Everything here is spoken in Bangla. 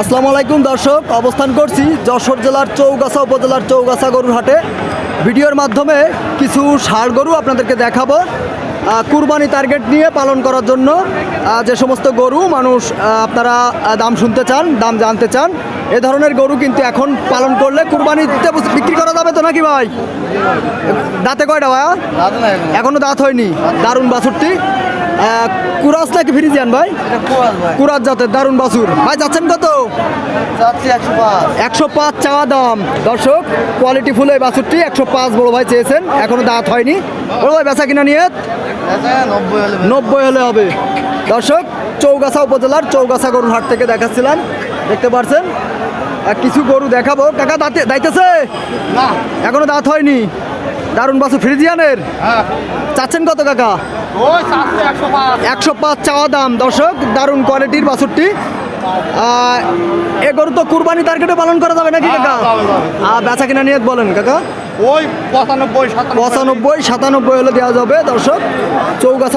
আসসালামু আলাইকুম দর্শক, অবস্থান করছি যশোর জেলার চৌগাছা উপজেলার চৌগাছা গরুর হাটে। ভিডিওর মাধ্যমে কিছু ষাড় গরু আপনাদেরকে দেখাবো। কুরবানি টার্গেট নিয়ে পালন করার জন্য যে সমস্ত গরু, মানুষ আপনারা দাম শুনতে চান, দাম জানতে চান, এ ধরনের গরু কিন্তু এখন পালন করলে কুরবানিতে বিক্রি করা যাবে নাকি ভাই? দাঁতে কয়টা ভাইয়া এখনও। দাঁত হয়নি। দারুণ বাছুরটি। কুরাস নাকি ফ্রিজিয়ান ভাই? কুরাত জাতের দারুণ বাছুর। ভাই যাচ্ছেন কত? একশো পাঁচ। চাওয়া দাম। দর্শক কোয়ালিটি ফুল এই বাছুরটি একশো পাঁচ বড় ভাই চেয়েছেন। এখনও দাঁত হয়নি। বড় ভাই বেচা কিনা নিয়ে নব্বই হলে হবে। দর্শক চৌগাছা উপজেলার চৌগাছা গরুর হাট থেকে দেখাচ্ছিলাম। দেখতে পারছেন? কিছু গরু দেখাবো। কাকা দাঁতে দাইতেছে? এখনও দাঁত হয়নি। দারুণ বাছুর ফ্রিজিয়ানের? চাচ্ছেন কত কাকা? একশো পাঁচ। চাওয়া দাম। দর্শক দারুণ কোয়ালিটির বাছুরটি। এ গরু তো কুরবানি টার্গেটে পালন করা যাবে নাকি কাকা? আর বেচা কিনা নিয়ে বলেন কাকা। ওই পঁচানব্বই পঁচানব্বই সাতানব্বই হলে দেওয়া যাবে। দর্শক চৌগাছা